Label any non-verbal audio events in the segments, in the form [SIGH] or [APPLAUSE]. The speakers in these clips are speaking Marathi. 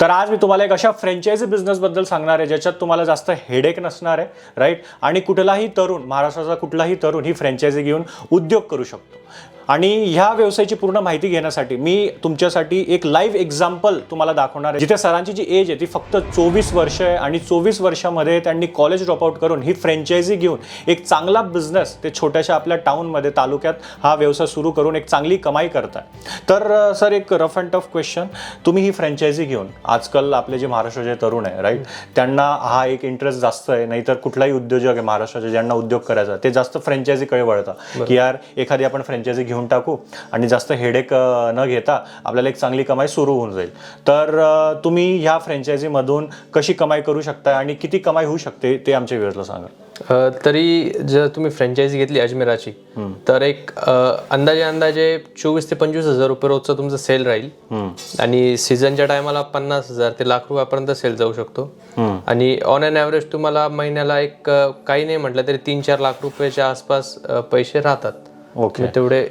तर आज मी तुम्हाला एक अशा फ्रँचायझी बिझनेसबद्दल सांगणार आहे ज्याच्यात तुम्हाला जास्त हेडेक नसणार आहे राईट आणि कुठलाही तरुण महाराष्ट्राचा कुठलाही तरुण ही फ्रँचायझी घेऊन उद्योग करू शकतो. आणि ह्या व्यवसायाची पूर्ण माहिती घेण्यासाठी मी तुमच्यासाठी एक लाईव्ह एक्झाम्पल तुम्हाला दाखवणार आहे. जिथे सरांची जी एज आहे ती फक्त चोवीस वर्ष आहे आणि चोवीस वर्षामध्ये त्यांनी कॉलेज ड्रॉपआउट करून ही फ्रँचायझी घेऊन एक चांगला बिझनेस ते छोट्याशा आपल्या टाऊनमध्ये तालुक्यात हा व्यवसाय सुरू करून एक चांगली कमाई करताय. तर सर एक रफ अँड टफ क्वेश्चन तुम्ही ही फ्रँचायझी घेऊन आजकाल आपले जे महाराष्ट्राचे तरुण आहे राईट त्यांना हा एक इंटरेस्ट जास्त आहे नाहीतर कुठलाही उद्योजक आहे महाराष्ट्राचे ज्यांना उद्योग करायचा ते जास्त फ्रँचायझीकडे वळतात. की यार एखादी आपण फ्रँचायझी घेऊन टाकू आणि जास्त हेडेक न घेता आपल्याला एक चांगली कमाई सुरू होऊन जाईल. तर तुम्ही ह्या फ्रँचायझीमधून कशी कमाई करू शकता आणि किती कमाई होऊ शकते ते आमच्या व्ह्युअर्सला सांगा. तरी जर तुम्ही फ्रँचायझी घेतली अजमेराची तर एक अंदाजे अंदाजे चोवीस ते पंचवीस हजार रुपये रोजचं तुमचं सेल राहील. आणि सीझनच्या टायमाला पन्नास हजार ते लाख रुपयापर्यंत सेल जाऊ शकतो. आणि ऑन अन ॲव्हरेज तुम्हाला महिन्याला एक काही नाही म्हटलं तरी तीन चार लाख रुपयाच्या आसपास पैसे राहतात. ओके तेवढे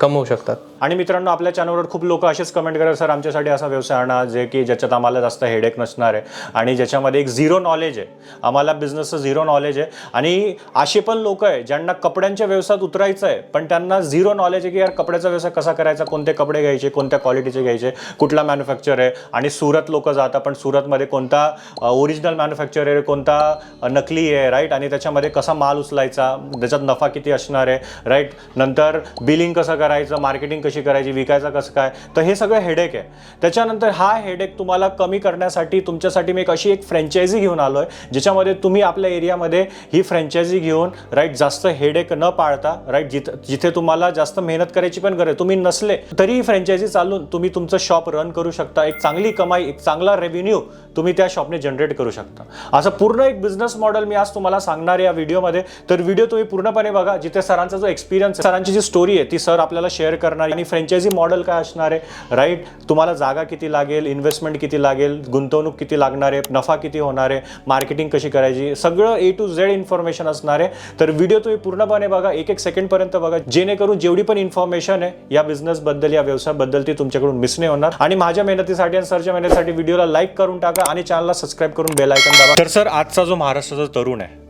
कमवू शकतात. आणि मित्रांनो आपल्या चॅनलवर खूप लोक असेच कमेंट करतात सर आमच्यासाठी असा व्यवसाय आणा जे की ज्याच्यात आम्हाला जास्त हेडेक नसणार आहे. आणि ज्याच्यामध्ये एक झिरो नॉलेज आहे. आम्हाला बिझनेसचं झिरो नॉलेज आहे. आणि असे पण लोक आहे ज्यांना कपड्यांच्या व्यवसायात उतरायचं आहे पण त्यांना झिरो नॉलेज आहे की यार कपड्याचा व्यवसाय कसा करायचा कोणते कपडे घ्यायचे कोणत्या क्वालिटीचे घ्यायचे कुठला मॅन्युफॅक्चर आहे. आणि सुरत लोक जातात पण सुरतमध्ये कोणता ओरिजिनल मॅन्युफॅक्चर आहे कोणता नकली आहे राईट आणि त्याच्यामध्ये कसा माल उचलायचा त्याच्यात नफा किती असणार आहे राईट नंतर बिलिंग कसं करायचं मार्केटिंग कशी करायची विकायचं कसं काय? तर हे सगळं हेडेक आहे. त्याच्यानंतर हा हेडेक तुम्हाला कमी करण्यासाठी तुमच्यासाठी मी एक अशी एक फ्रँचायझी घेऊन आलो आहे ज्याच्यामध्ये तुम्ही आपल्या एरियामध्ये ही फ्रँचायझी घेऊन राईट जास्त हेडेक न पाळता राईट जिथे जिथे तुम्हाला जास्त मेहनत करायची पण गरज तुम्ही नसले तरीही फ्रँचायझी चालून तुम्ही तुमचं शॉप रन करू शकता. एक चांगली कमाई एक चांगला रेव्हेन्यू तुम्ही त्या शॉपने जनरेट करू शकता. असं पूर्ण एक बिझनेस मॉडेल मी आज तुम्हाला सांगणार आहे या व्हिडिओमध्ये तर व्हिडिओ तुम्ही पूर्णपणे बघा जिथे सरांचा जो एक्सपिरियन्स सरांची जी स्टोरी आहे ती सर आपल्याला शेअर करणार आणि फ्रँचायझी मॉडेल काय असणार आहे? राईट तुम्हाला जागा किती लागेल? इन्व्हेस्टमेंट किती लागेल? गुंतवणूक किती लागणार आहे? नफा किती होणार आहे? मार्केटिंग कशी करायची? सगळं ए टू झेड इन्फॉर्मेशन असणार आहे. तर व्हिडिओ तुम्ही पूर्णपणे बघा. एक एक सेकंडपर्यंत बघा. जेणेकरून जेवढी पण इन्फॉर्मेशन आहे या बिझनेसबद्दल या व्यवसायाबद्दल ती तुमच्याकडून मिस नाही होणार. आणि माझ्या मेहनतीसाठी आणि सरच्या मेहनतीसाठी व्हिडिओला लाईक करून टाका आणि चॅनलला सबस्क्राईब करून बेल आयकन दाबा. तर सर आजचा जो महाराष्ट्राचा तरुण आहे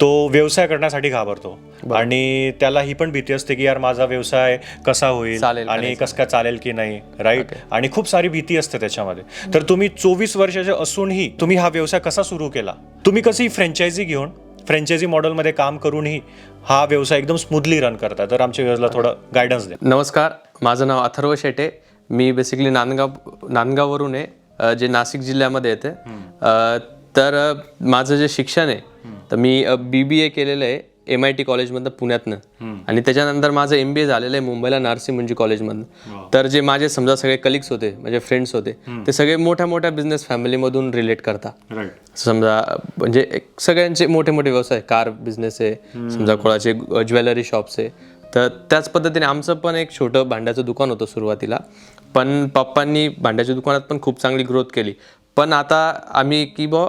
तो व्यवसाय करण्यासाठी घाबरतो. आणि त्याला ही पण भीती असते की यार माझा व्यवसाय कसा होईल आणि कसं काय चालेल की नाही राईट आणि खूप सारी भीती असते त्याच्यामध्ये. तर तुम्ही चोवीस वर्षाचे असूनही तुम्ही हा व्यवसाय कसा सुरू केला? तुम्ही कशी फ्रँचायझी घेऊन फ्रँचायझी मॉडेलमध्ये काम करूनही हा व्यवसाय एकदम स्मूथली रन करता? तर आमच्या व्यवसायाला थोडं गायडन्स द्या. नमस्कार माझं नाव अथर्व शेटे. मी बेसिकली नांदगाव नांदगाववरून आहे. जे नाशिक जिल्ह्यामध्ये येते. तर माझं जे शिक्षण आहे तर मी बी बी ए केलेलं आहे एम आय टी कॉलेजमधनं पुण्यातनं. आणि त्याच्यानंतर माझं एम बी ए झालेलं आहे मुंबईला नार्सी मुंजी कॉलेजमधनं तर जे माझे समजा सगळे कलिग्स होते माझे फ्रेंड्स होते ते सगळे मोठ्या मोठ्या बिझनेस फॅमिलीमधून रिलेट करता. समजा म्हणजे सगळ्यांचे मोठे मोठे व्यवसाय कार बिझनेस आहे समजा कोणाचे ज्वेलरी शॉप्स आहे. तर त्याच पद्धतीने आमचं पण एक छोटं भांड्याचं दुकान होतं सुरुवातीला. पण पप्पांनी भांड्याच्या दुकानात पण खूप चांगली ग्रोथ केली. पण आता आम्ही की बा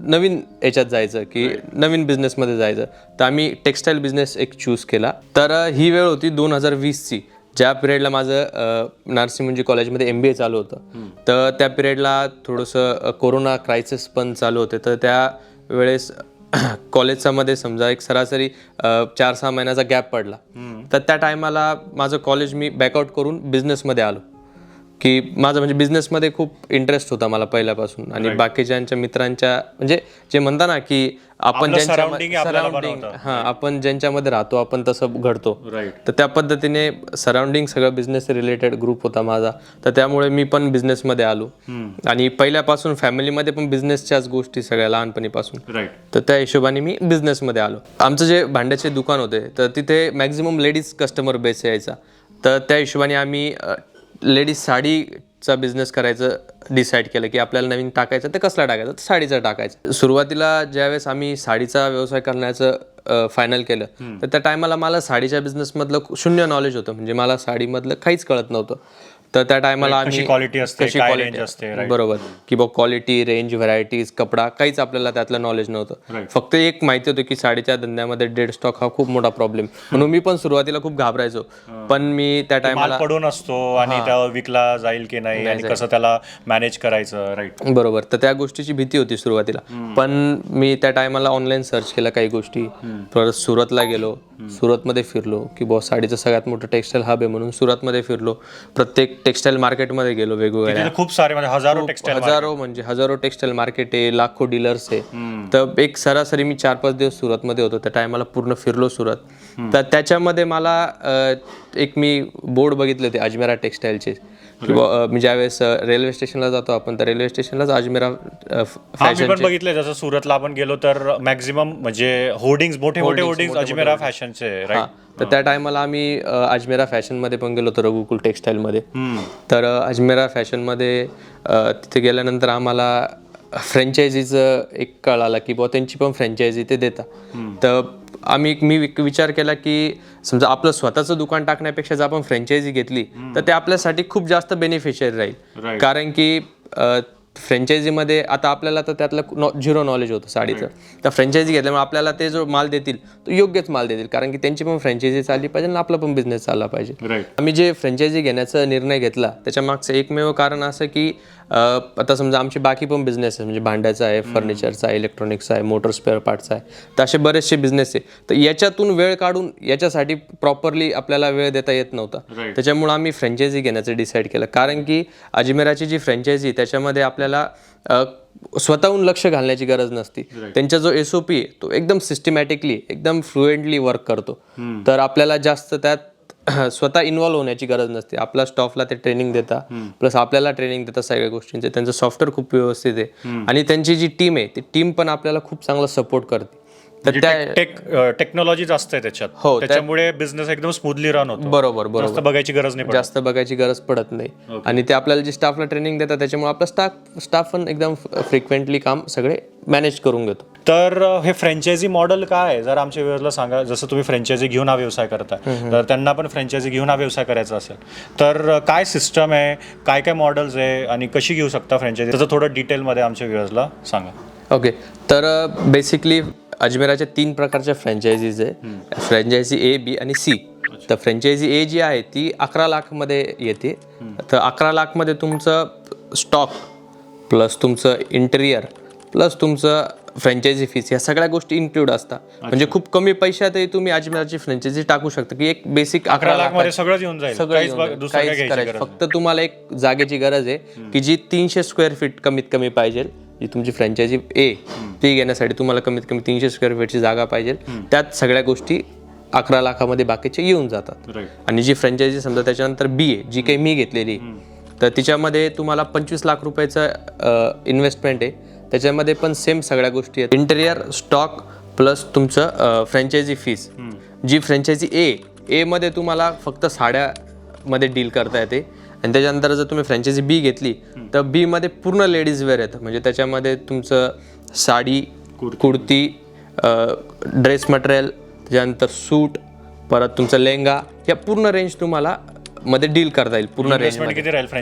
नवीन याच्यात जायचं की नवीन बिझनेसमध्ये जायचं. तर आम्ही टेक्स्टाईल बिझनेस एक चूज केला. तर ही वेळ होती दोन हजार वीसची. ज्या पिरियडला माझं नार्सिंग कॉलेजमध्ये एम बी ए चालू होतं. तर त्या पिरियडला थोडंसं कोरोना क्रायसिस पण चालू होते. तर त्या वेळेस [CLEARS THROAT] कॉलेजचा मध्ये समजा एक सरासरी चार सहा महिन्याचा गॅप पडला. तर त्या टायमाला माझं कॉलेज मी बॅकआउट करून बिझनेसमध्ये आलो. की माझं म्हणजे बिझनेसमध्ये खूप इंटरेस्ट होता मला पहिल्यापासून. आणि बाकीच्यांच्या मित्रांच्या म्हणजे जे म्हणता ना की आपण ज्यांच्या बनवतं. हा आपण ज्यांच्यामध्ये राहतो आपण तसं घडतो. तर त्या पद्धतीने सराउंडिंग सगळं बिझनेस रिलेटेड ग्रुप होता माझा. तर त्यामुळे मी पण बिझनेसमध्ये आलो. आणि पहिल्यापासून फॅमिलीमध्ये पण बिझनेसच्याच गोष्टी सगळ्या लहानपणीपासून. तर त्या हिशोबाने मी बिझनेसमध्ये आलो. आमचं जे भांड्याचे दुकान होते तर तिथे मॅक्झिमम लेडीज कस्टमर बेस यायचा. तर त्या हिशोबाने आम्ही लेडीज साडीचा बिझनेस करायचं डिसाईड केलं की आपल्याला नवीन टाकायचं ते कसला टाकायचं? तर साडीचा टाकायचं. सुरुवातीला ज्यावेळेस आम्ही साडीचा व्यवसाय करण्याचं फायनल केलं तर त्या टायमाला मला साडीच्या बिझनेसमधलं शून्य नॉलेज होतं. म्हणजे मला साडीमधलं काहीच कळत नव्हतं. तर त्या टायमाला कशी आम्ही quality असते, कशी range असते. बरोबर. की बघ क्वालिटी रेंज व्हरायटीज कपडा काहीच आपल्याला त्यातलं नॉलेज नव्हतं. फक्त एक माहिती होतं की साडीच्या धंद्यामध्ये डेड स्टॉक हा खूप मोठा प्रॉब्लेम म्हणून मी पण सुरुवातीला खूप घाबरायचो. पण मी त्या माल टायमाला पडून असतो आणि त्या विकला जाईल की नाही आणि कसं त्याला मॅनेज करायचं राईट बरोबर. तर त्या गोष्टीची भीती होती सुरुवातीला. पण मी त्या टायमाला ऑनलाईन सर्च केलं काही गोष्टी. परत सुरतला गेलो. सुरतमध्ये फिरलो. की बॉस साडीचं सगळ्यात मोठं टेक्स्टाईल हब आहे म्हणून सुरतमध्ये फिरलो. प्रत्येक टेक्स्टाईल मार्केटमध्ये गेलो वेगवेगळ्या. खूप सारे म्हणजे हजारो टेक्स्टाईल हजारो म्हणजे हजारो टेक्स्टाईल मार्केट आहे लाखो डीलर्स आहे. तर एक सरासरी मी चार पाच दिवस सुरतमध्ये होतो. त्या टायमाला पूर्ण फिरलो सुरत. तर त्याच्यामध्ये मला एक मी बोर्ड बघितले होते अजमेरा टेक्स्टाईलचे किंवा मी ज्यावेळेस रेल्वे स्टेशनला जातो आपण तर रेल्वे स्टेशनलाच अजमेरा अ, फ- मी पण बघितलंय. जसं सुरतला आपण गेलो तर मॅक्झिमम म्हणजे होर्डिंग मोठे मोठे होर्डिंग अजमेरा फॅशनचे राईट तर त्या टायमाला आम्ही अजमेरा फॅशनमध्ये पण गेलो होतो रघुकुल टेक्स्टाईलमध्ये. तर अजमेरा फॅशनमध्ये तिथे गेल्यानंतर आम्हाला फ्रँचायझीचं एक कळालं की बुवा त्यांची पण फ्रँचायझी ते देता तर आम्ही मी विचार केला की समजा आपलं स्वतःचं दुकान टाकण्यापेक्षा जर आपण फ्रँचायझी घेतली तर ते आपल्यासाठी खूप जास्त बेनिफिशियल राहील. कारण की फ्रँचायझीमध्ये आता आपल्याला तर त्यातलं नॉ झिरो नॉलेज होतं साडीचं. तर फ्रँचायझी घेतल्यामुळे आपल्याला ते जो माल देतील तो योग्यच माल देतील. कारण की त्यांची पण फ्रँचायझी चालली पाहिजे आणि आपला पण बिझनेस चालला पाहिजे. आम्ही जे फ्रँचायझी घेण्याचा निर्णय घेतला त्याच्या मागचं एकमेव कारण असं की आता समजा आमचे बाकी पण बिझनेस आहे म्हणजे भांड्याचा आहे फर्निचरचा आहे इलेक्ट्रॉनिक्सचा आहे मोटर स्पेअर पार्टचा आहे तर असे बरेचसे बिझनेस आहे तर याच्यातून वेळ काढून याच्यासाठी प्रॉपरली आपल्याला वेळ देता येत नव्हता. त्याच्यामुळे आम्ही फ्रँचायझी घेण्याचं डिसाईड केलं. कारण की अजमेराची जी फ्रँचायझी त्याच्यामध्ये आपल्याला स्वतःहून लक्ष घालण्याची गरज नसती. त्यांचा जो एस ओ पी आहे तो एकदम सिस्टमॅटिकली एकदम फ्लुएंटली वर्क करतो. तर आपल्याला जास्त त्यात [CLEARS THROAT] स्वतः इन्व्हॉल्व्ह होण्याची गरज नसते. आपल्या स्टॉफला ते ट्रेनिंग देता. प्लस आपल्याला ट्रेनिंग देतात सगळ्या गोष्टींचे. त्यांचं सॉफ्टवेअर खूप व्यवस्थित आहे. आणि त्यांची जी टीम आहे ती टीम पण आपल्याला खूप चांगला सपोर्ट करते. तर त्या टेक टेक्नॉलॉजी जास्त आहे त्याच्यात. हो, त्या- त्याच्यामुळे बिझनेस एकदम स्मूथली रन होतो. बरोबर बरोबर. जास्त बघायची गरज नाही पडत. जास्त बघायची गरज पडत नाही. आणि ते आपल्याला जे स्टाफला ट्रेनिंग देतात त्याच्यामुळे आपला स्टाफ स्टाफ पण एकदम फ्रिक्वेंटली काम सगळे मॅनेज करून घेतो. तर अ, हे फ्रँचायझी मॉडेल काय आहे? जर आमच्या व्ह्युअरला सांगा जसं तुम्ही फ्रँचायझी घेऊन हा व्यवसाय करताय तर त्यांना पण फ्रँचायझी घेऊन हा व्यवसाय करायचा असेल. तर अ, काय सिस्टम आहे? काय काय मॉडेल्स आहे? आणि कशी घेऊ शकता फ्रँचायझी त्याचं थोडं डिटेलमध्ये आमच्या व्ह्युअर्सला सांगा. ओके तर बेसिकली अजमेराच्या तीन प्रकारच्या फ्रँचायझीज आहे. फ्रँचायझी ए बी आणि सी तर फ्रँचायझी ए जी आहे ती अकरा लाखमध्ये येते. तर अकरा लाखमध्ये तुमचं स्टॉक प्लस तुमचं इंटेरियर प्लस तुमचं फ्रँचायझी फीस या सगळ्या गोष्टी इन्क्लूड असतात. म्हणजे खूप कमी पैशातही तुम्ही अजमेराची फ्रँचायझी टाकू शकता की एक बेसिक अकरा लाख येऊन जाईल. सगळं येऊन जाईल. घ्यायची करायचं. फक्त तुम्हाला एक जागेची गरज आहे की जी तीनशे स्क्वेअर फीट कमीत कमी पाहिजे. जी तुमची फ्रँचायझी ए ती घेण्यासाठी तुम्हाला कमीत कमी तीनशे स्क्वेअर फीटची जागा पाहिजे. त्यात सगळ्या गोष्टी अकरा लाखामध्ये बाकीचे येऊन जातात. आणि जी फ्रँचायझी समजा त्याच्यानंतर बी आहे जी काही मी घेतलेली तर तिच्यामध्ये तुम्हाला पंचवीस लाख रुपयाचं इन्व्हेस्टमेंट आहे. त्याच्यामध्ये पण सेम सगळ्या गोष्टी आहेत. इंटेरियर स्टॉक प्लस तुमचं फ्रँचायझी फीस जी फ्रँचायझी ए एमध्ये तुम्हाला फक्त साड्यामध्ये डील करता येते. आणि त्याच्यानंतर जर तुम्ही फ्रँचायझी बी घेतली तर बी मध्ये पूर्ण लेडीज वेअर येतं. म्हणजे त्याच्यामध्ये तुमचं साडी कुर्ती. ड्रेस मटेरियल त्याच्यानंतर सूट परत तुमचं लेहंगा या पूर्ण रेंज तुम्हाला मध्ये डील करता येईल पूर्ण रेंज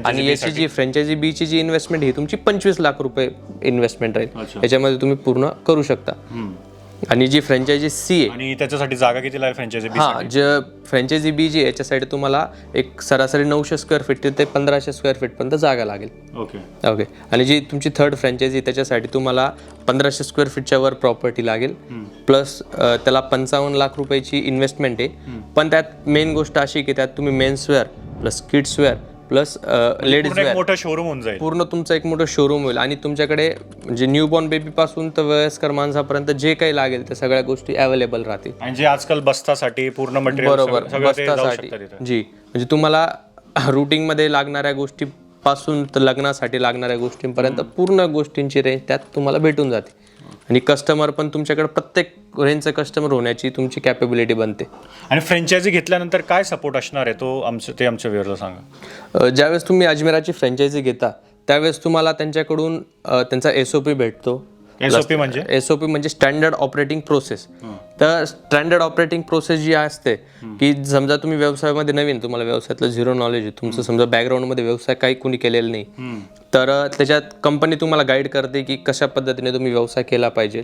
आणि याची जी फ्रँचायझी बी ची जी इन्व्हेस्टमेंट ही तुमची पंचवीस लाख रुपये इन्व्हेस्टमेंट राहील. याच्यामध्ये तुम्ही पूर्ण करू शकता. आणि जी फ्रँचायझी सी आहे. आणि त्याच्यासाठी जागा किती लागेल फ्रँचायझी हा जे फ्रँचायझी बी जी आहे याच्यासाठी तुम्हाला एक सरासरी नऊशे स्क्वेअर फीट ते पंधराशे स्क्वेअर फीटपर्यंत जागा लागेल. ओके ओके आणि जी तुमची थर्ड फ्रँचायझी त्याच्यासाठी तुम्हाला पंधराशे स्क्वेअर फीटच्या वर प्रॉपर्टी लागेल. प्लस त्याला पंचावन्न लाख रुपयाची इन्व्हेस्टमेंट आहे. पण त्यात मेन गोष्ट अशी की त्यात तुम्ही menswear plus kidswear plus ladies पूर्ण एक मोठं शोरूम होऊन जाईल. पूर्ण तुमचं एक मोठं शोरूम होईल. आणि तुमच्याकडे म्हणजे न्यूबॉर्न बेबीपासून तर वयस्कर माणसापर्यंत जे काही लागेल त्या सगळ्या गोष्टी अवेलेबल राहतील. आणि जे आजकाल बस्तासाठी पूर्ण मटेरियल बरोबर. बस्तासाठी. जी. म्हणजे तुम्हाला रुटीनमध्ये लागणाऱ्या गोष्टी पासून तर लग्नासाठी लागणाऱ्या गोष्टींपर्यंत पूर्ण गोष्टींची रेंज त्यात तुम्हाला भेटून जाते. आणि कस्टमर पण तुमच्याकडे प्रत्येक रेंजचं कस्टमर होण्याची तुमची कॅपेबिलिटी बनते. आणि फ्रँचायझी घेतल्यानंतर काय सपोर्ट असणार आहे तो आमचं ते आमच्या व्ह्युअरला सांगा. अ, ज्यावेळेस तुम्ही अजमेराची फ्रँचायझी घेता त्यावेळेस तुम्हाला त्यांच्याकडून अ, त्यांचा एस ओ पी भेटतो. एसओपी म्हणजे? एस ओ पी म्हणजे स्टँडर्ड ऑपरेटिंग प्रोसेस तर स्टँडर्ड ऑपरेटिंग प्रोसेस जी असते की समजा तुम्ही व्यवसायामध्ये नवीन तुम्हाला व्यवसायातलं झिरो नॉलेज आहे तुमचं समजा बॅकग्राऊंडमध्ये व्यवसाय काही कुणी केलेला नाही तर त्याच्यात कंपनी तुम्हाला गाईड करते की कशा पद्धतीने तुम्ही व्यवसाय केला पाहिजे.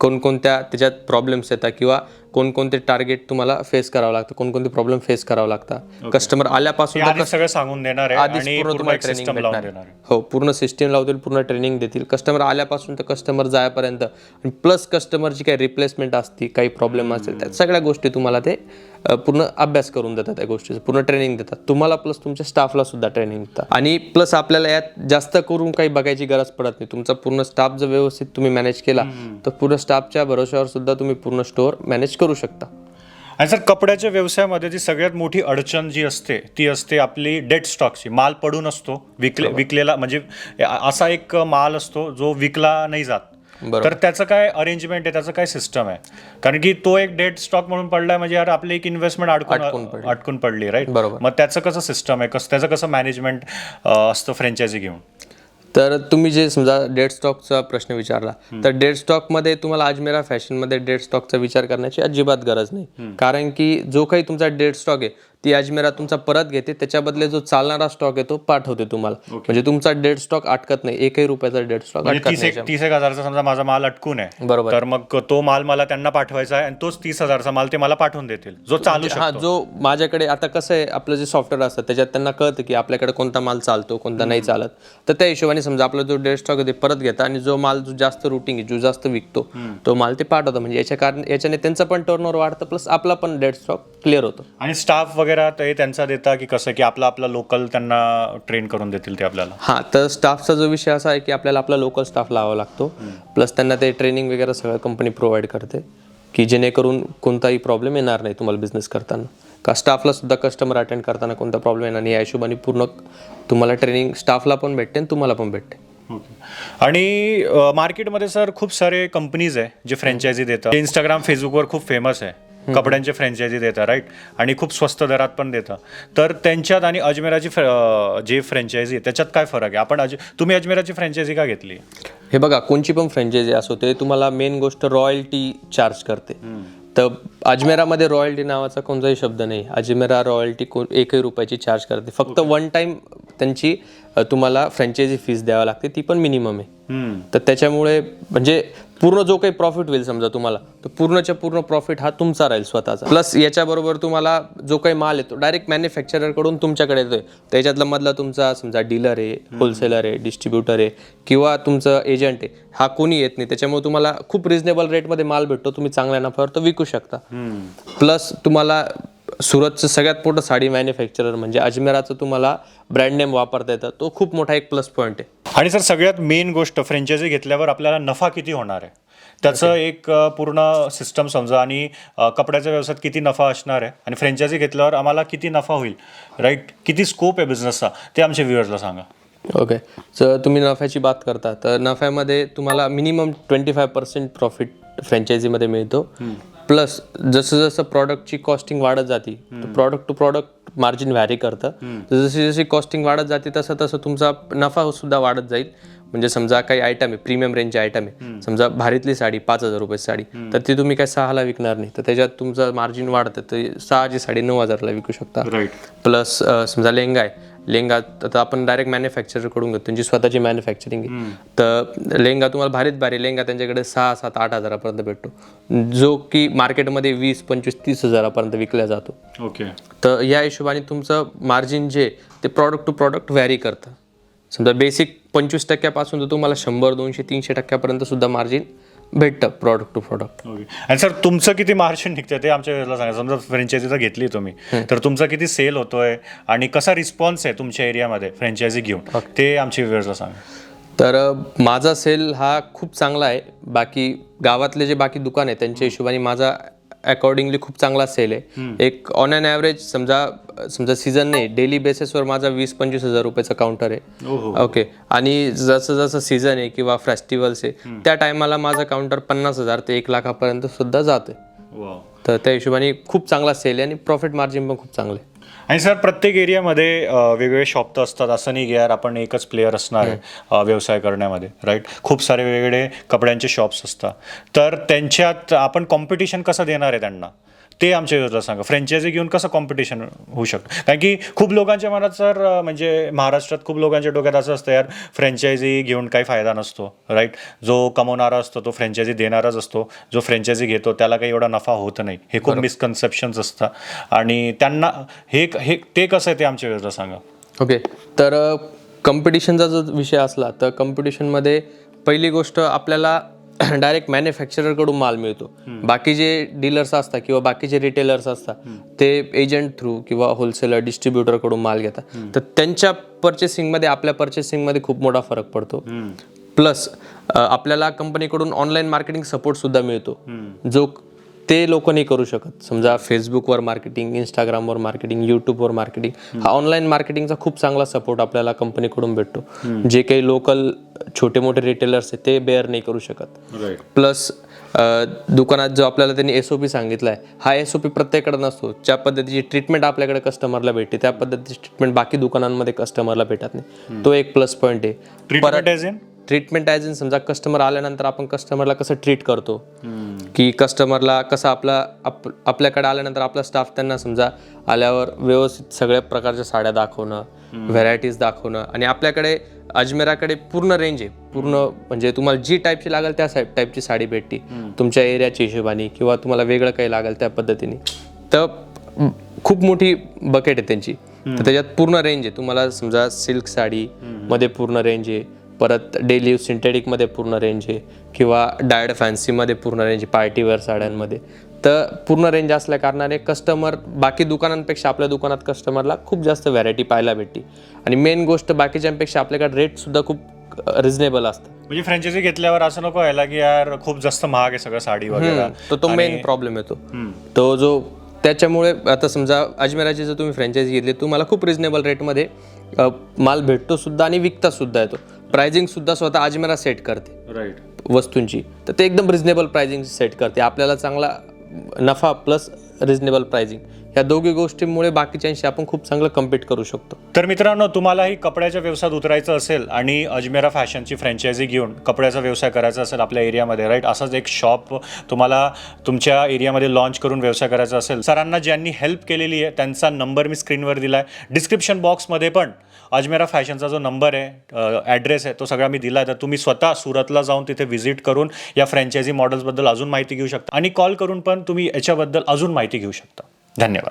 कोणकोणत्या त्याच्यात प्रॉब्लेम्स येतात किंवा कोणकोणते टार्गेट तुम्हाला फेस करावं लागतं कोणकोणते प्रॉब्लेम फेस करावं लागतं कस्टमर आल्यापासून सगळं सांगून देणार आहे आणि पूर्ण तुम्हाला ट्रेनिंग भेटणार. हो पूर्ण सिस्टीम लावतील पूर्ण ट्रेनिंग देतील. कस्टमर आल्यापासून तर कस्टमर जायपर्यंत. प्लस कस्टमरची काही रिप्लेसमेंट असती काही प्रॉब्लेम असेल त्या सगळ्या गोष्टी तुम्हाला ते पूर्ण अभ्यास करून देतात त्या गोष्टीचं पूर्ण ट्रेनिंग देतात. तुम्हाला प्लस तुमच्या स्टाफला सुद्धा ट्रेनिंग देतात. आणि प्लस आपल्याला यात जास्त करून काही बघायची गरज पडत नाही. तुमचा पूर्ण स्टाफ जर व्यवस्थित तुम्ही मॅनेज केला तर पूर्ण स्टाफच्या भरोश्यावर सुद्धा तुम्ही पूर्ण स्टोअर मॅनेज करू शकता. आणि सर कपड्याच्या व्यवसायामध्ये जी सगळ्यात मोठी अडचण जी असते ती असते आपली डेड स्टॉकची माल पडून असतो विकले विकलेला म्हणजे असा एक माल असतो जो विकला नाही जात. तर त्याचं काय अरेंजमेंट आहे? त्याचं काय सिस्टम आहे? कारण की तो एक डेड स्टॉक म्हणून पडलाय म्हणजे यार आपली एक इन्व्हेस्टमेंट अडकून अडकून पडली. अडकून पडली राईट बरोबर. मग त्याचं कसं सिस्टम आहे? कसं त्याचं कसं मॅनेजमेंट असतं फ्रँचायझी घेऊन? तर तुम्ही जे समजा डेड स्टॉकचा प्रश्न विचारला तर डेड स्टॉकमध्ये तुम्हाला अजमेरा फॅशनमध्ये डेड स्टॉकचा विचार करण्याची अजिबात गरज नाही. कारण की जो काही तुमचा डेड स्टॉक आहे ती अजमेरा तुमचा परत घेते त्याच्या बदले जो चालणारा स्टॉक आहे तो पाठवते तुम्हाला. म्हणजे तुमचा डेड स्टॉक अटकत नाही एकही रुपयाचा डेड स्टॉक म्हणजे अटकत तीस नाही एक तीस एक हजारचा समजा माझा माल अटकून आहे. बरोबर. तर मग तो माल मला त्यांना पाठवायचा आहे आणि तोच तीस हजारचा माल ते मला पाठवून देतील. जो चालू हा जो माझ्याकडे आता कसं आहे आपलं जे सॉफ्टवेअर असतं त्याच्यात त्यांना कळतं की आपल्याकडे कोणता माल चालतो कोणता नाही चालत. तर त्या हिशोबाने समजा आपला जो डेड स्टॉक आहे ते परत घेता आणि जो माल जो जास्त रुटिंग आहे जो जास्त विकतो तो माल ते पाठवतं. म्हणजे याच्या कारण याच्याने त्यांचं पण टर्नओव्हर वाढतं प्लस आपला पण डेड स्टॉक क्लिअर होतो. आणि स्टाफ वगैरे ते त्यांचा देता की कसं की आपला आपला लोकल त्यांना ट्रेन करून देतील ते आपल्याला? हां तर स्टाफचा जो विषय असा आहे की आपल्याला आपला लोकल स्टाफ लावावा लागतो. प्लस त्यांना ते ट्रेनिंग वगैरे सगळं कंपनी प्रोव्हाइड करते. की जेणेकरून कोणताही प्रॉब्लेम येणार नाही तुम्हाला बिझनेस करताना. का स्टाफला सुद्धा कस्टमर अटेंड करताना कोणता प्रॉब्लेम येणार नाही. या हिशोबाने पूर्ण तुम्हाला ट्रेनिंग स्टाफला पण भेटते आणि तुम्हाला पण भेटते. आणि मार्केटमध्ये सर खूप सारे कंपनीज आहे जे फ्रँचायझी देतात. इंस्टाग्राम फेसबुकवर खूप फेमस आहे. कपड्यांचे फ्रँचायझी देतात राईट आणि खूप स्वस्त दरात पण देतात. तर त्यांच्यात आणि अजमेराची जे फ्रँचायझी आहे त्याच्यात काय फरक आहे? आपण अज तुम्ही अजमेराची फ्रँचायझी का घेतली? हे बघा कोणची पण फ्रँचायझी असो ते तुम्हाला मेन गोष्ट रॉयल्टी चार्ज करते. तर अजमेरामध्ये रॉयल्टी नावाचा कोणताही शब्द नाही. अजमेरा रॉयल्टी कोण एकही रुपयाची चार्ज करते. फक्त वन टाइम त्यांची तुम्हाला फ्रँचायझी फीस द्यावी लागते ती पण मिनिमम आहे. तर त्याच्यामुळे म्हणजे पूर्ण जो काही प्रॉफिट होईल समजा तुम्हाला तर पूर्णच्या पूर्ण प्रॉफिट हा तुमचा राहील स्वतःचा. प्लस याच्याबरोबर तुम्हाला जो काही माल येतो डायरेक्ट मॅन्युफॅक्चररकडून तुमच्याकडे येतोय. त्याच्यातला मधला तुमचा समजा डीलर आहे होलसेलर आहे डिस्ट्रीब्युटर आहे किंवा तुमचं एजंट आहे हा कोणी येत नाही. त्याच्यामुळे तुम्हाला खूप रिजनेबल रेटमध्ये माल भेटतो तुम्ही चांगल्या नफ्यावर तो विकू शकता. प्लस तुम्हाला सुरतचं सगळ्यात मोठं साडी मॅन्युफॅक्चरर म्हणजे अजमेराचं तुम्हाला ब्रँड नेम वापरता येतं. तो खूप मोठा एक प्लस पॉईंट आहे. आणि सर सगळ्यात मेन गोष्ट फ्रँचायझी घेतल्यावर आपल्याला नफा किती होणार आहे? त्याचं एक पूर्ण सिस्टम समजा आणि कपड्याच्या व्यवसायात किती नफा असणार आहे? आणि फ्रँचायझी घेतल्यावर आम्हाला किती नफा होईल? राईट किती स्कोप आहे बिझनेसचा ते आमच्या व्ह्युअर्सला सांगा. ओके तर तुम्ही नफ्याची बात करता तर नफ्यामध्ये तुम्हाला minimum twenty five percent profit फ्रँचायझीमध्ये मिळतो. प्लस जसं जसं प्रॉडक्टची कॉस्टिंग वाढत जाते product to product margin vary करतं. जशी जशी कॉस्टिंग वाढत जाते तसं तसं तुमचा नफा सुद्धा वाढत जाईल. म्हणजे समजा काही आयटम आहे प्रीमियम रेंजचे आयटम आहे. समजा भारीतली साडी पाच हजार रुपये साडी तर ती तुम्ही काय सहाला विकणार नाही. तर त्याच्यात तुमचं मार्जिन वाढतं तर सहाची साडी नऊ हजारला विकू शकता. प्लस समजा लेंगा आहे. लेंगा आता आपण डायरेक्ट मॅन्युफॅक्चरकडून घेतो त्यांची स्वतःची मॅन्युफॅक्चरिंग आहे. तर लेंगा तुम्हाला भारीत भारी लेंगा त्यांच्याकडे सहा सात आठ हजारापर्यंत भेटतो. जो की मार्केटमध्ये वीस पंचवीस तीस हजारापर्यंत विकला जातो. ओके. तर या हिशोबाने तुमचं मार्जिन जे ते प्रॉडक्ट टू प्रॉडक्ट व्हॅरी करतं. समजा बेसिक पंचवीस टक्क्यापासून तर तुम्हाला शंभर दोनशे तीनशे टक्क्यापर्यंत सुद्धा मार्जिन भेटतं प्रॉडक्ट टू प्रॉडक्ट ओके आणि सर तुमचं किती मार्जिन निघतं ते आमच्या वेळेला सांगा. समजा फ्रँचायझी जर घेतली तुम्ही. तर तुमचा किती सेल होतोय आणि कसा रिस्पॉन्स आहे तुमच्या एरियामध्ये फ्रँचायझी घेऊन? ते आमच्या व्ह्युअर्सला सांगा. तर माझा सेल हा खूप चांगला आहे. बाकी गावातले जे बाकी दुकान आहे त्यांच्या हिशोबाने माझा अकॉर्डिंगली खूप चांगला सेल आहे. एक ऑन अन ॲव्हरेज समजा समजा सीझन नाही डेली बेसिसवर माझा वीस पंचवीस हजार रुपयाचा काउंटर आहे. ओके आणि जसं जसं सीझन आहे किंवा फेस्टिवल्स आहे त्या टायमाला माझा काउंटर पन्नास हजार ते एक लाखापर्यंत सुद्धा वाव तर त्या हिशोबाने खूप चांगला सेल आहे आणि प्रॉफिट मार्जिन पण खूप चांगलं आहे. आणि सर प्रत्येक एरियामध्ये वेगवेगळे शॉप तर असतात. असं नाही की यार आपण एकच प्लेअर असणार आहे व्यवसाय करण्यामध्ये राईट खूप सारे वेगवेगळे कपड्यांचे शॉप्स असतात. तर त्यांच्यात आपण कॉम्पिटिशन कसं देणार आहे त्यांना? ते आमच्या योजना सांगा. फ्रँचायझी घेऊन कसं कॉम्पिटिशन होऊ शकतं? कारण की खूप लोकांच्या मनात सर म्हणजे महाराष्ट्रात खूप लोकांच्या डोक्यात असं असतं यार फ्रँचायझी घेऊन काही फायदा नसतो राईट जो कमवणारा असतो तो फ्रँचायझी देणाराच असतो. जो फ्रँचायझी घेतो त्याला काही एवढा नफा होत नाही. हे खूप मिसकन्सेप्शन्स असतात आणि त्यांना हे हे ते कसं आहे ते आमच्या योजना सांगा. ओके. तर कम्पिटिशनचा जो विषय असला तर कम्पिटिशनमध्ये पहिली गोष्ट आपल्याला [CLEARS THROAT] डायरेक्ट मॅन्युफॅक्चररकडून माल मिळतो. बाकी जे डीलर्स असतात किंवा बाकीचे रिटेलर्स असतात ते एजंट थ्रू किंवा होलसेलर डिस्ट्रीब्युटरकडून माल घेतात. तर त्यांच्या पर्चेसिंगमध्ये आपल्या पर्चेसिंगमध्ये खूप मोठा फरक पडतो. प्लस आपल्याला कंपनीकडून ऑनलाईन मार्केटिंग सपोर्ट सुद्धा मिळतो. जो ते लोक नाही करू शकत. समजा फेसबुकवर मार्केटिंग इंस्टाग्रामवर मार्केटिंग यूट्यूबवर मार्केटिंग हा ऑनलाईन मार्केटिंगचा खूप चांगला सपोर्ट आपल्याला कंपनीकडून भेटतो. जे काही लोकल छोटे मोठे रिटेलर्स आहेत ते बेअर नाही करू शकत. प्लस दुकानात जो आपल्याला त्यांनी एस ओ पी सांगितला आहे हा एस ओ पी प्रत्येकाकडे नसतो. ज्या पद्धतीची ट्रीटमेंट आपल्याकडे कस्टमरला भेटते त्या पद्धतीची ट्रीटमेंट बाकी दुकानांमध्ये कस्टमरला भेटत नाही. तो एक प्लस पॉईंट आहे. ट्रीटमेंट ॲज इन समजा कस्टमर आल्यानंतर आपण कस्टमरला कसं ट्रीट करतो? की कस्टमरला कसं आपला आप आपल्याकडे आल्यानंतर आपला स्टाफ त्यांना समजा आल्यावर व्यवस्थित सगळ्या प्रकारच्या साड्या दाखवणं व्हेरायटीज दाखवणं आणि आपल्याकडे अजमेराकडे पूर्ण रेंज आहे. पूर्ण म्हणजे तुम्हाला जी टाईपची लागेल त्या टाईपची साडी भेटते. तुमच्या एरियाच्या हिशोबाने किंवा तुम्हाला वेगळं काही लागेल त्या पद्धतीने. तर खूप मोठी बकेट आहे त्यांची. तर त्याच्यात पूर्ण रेंज आहे. तुम्हाला समजा सिल्क साडी मध्ये पूर्ण रेंज आहे. परत डेली यूज सिंथेटिकमध्ये पूर्ण रेंज आहे किंवा डायड फॅन्सीमध्ये पूर्ण रेंज आहे पार्टीवेअर साड्यांमध्ये. तर पूर्ण रेंज असल्या कारणाने कस्टमर बाकी दुकानांपेक्षा आपल्या दुकानात कस्टमरला खूप जास्त व्हरायटी पाहायला भेटते. आणि मेन गोष्ट बाकीच्यांपेक्षा आपल्याकडे रेटसुद्धा खूप रिझनेबल असतं म्हणजे फ्रँचायझी घेतल्यावर असं नको व्हायला की यार खूप जास्त महाग आहे सगळं साडी वगैरे. तर तो मेन प्रॉब्लेम येतो. तो जो त्याच्यामुळे आता समजा अजमेराची जर तुम्ही फ्रँचायझी घेतली तुम्हाला खूप रिझनेबल रेटमध्ये माल भेटतो सुद्धा आणि विकता सुद्धा येतो. प्राइसिंग सुद्धा स्वतः अजमेरा सेट करते. राईट वस्तूंची. तर ते एकदम रिझनेबल प्राइसिंग सेट करते. आपल्याला चांगला नफा प्लस रिझनेबल प्राइसिंग ह्या दोघी गोष्टींमुळे बाकीच्यांशी आपण खूप चांगलं कम्पीट करू शकतो. तर मित्रांनो तुम्हालाही कपड्याच्या व्यवसायात उतरायचं असेल आणि अजमेरा फॅशनची फ्रँचायझी घेऊन कपड्याचा व्यवसाय करायचा असेल आपल्या एरियामध्ये राईट असंच एक शॉप तुम्हाला तुमच्या एरियामध्ये लॉन्च करून व्यवसाय करायचा असेल. सरांना ज्यांनी हेल्प केलेली आहे त्यांचा नंबर मी स्क्रीनवर दिला आहे डिस्क्रिप्शन बॉक्समध्ये पण अजमेरा फॅशनचा जो नंबर आहे ॲड्रेस आहे तो सगळा मी दिला आहे तर तुम्ही स्वतः सुरतला जाऊन तिथे व्हिजिट करून या फ्रँचायझी मॉडेल्सबद्दल अजून माहिती घेऊ शकता. आणि कॉल करून पण तुम्ही याच्याबद्दल अजून माहिती घेऊ शकता. धन्यवाद.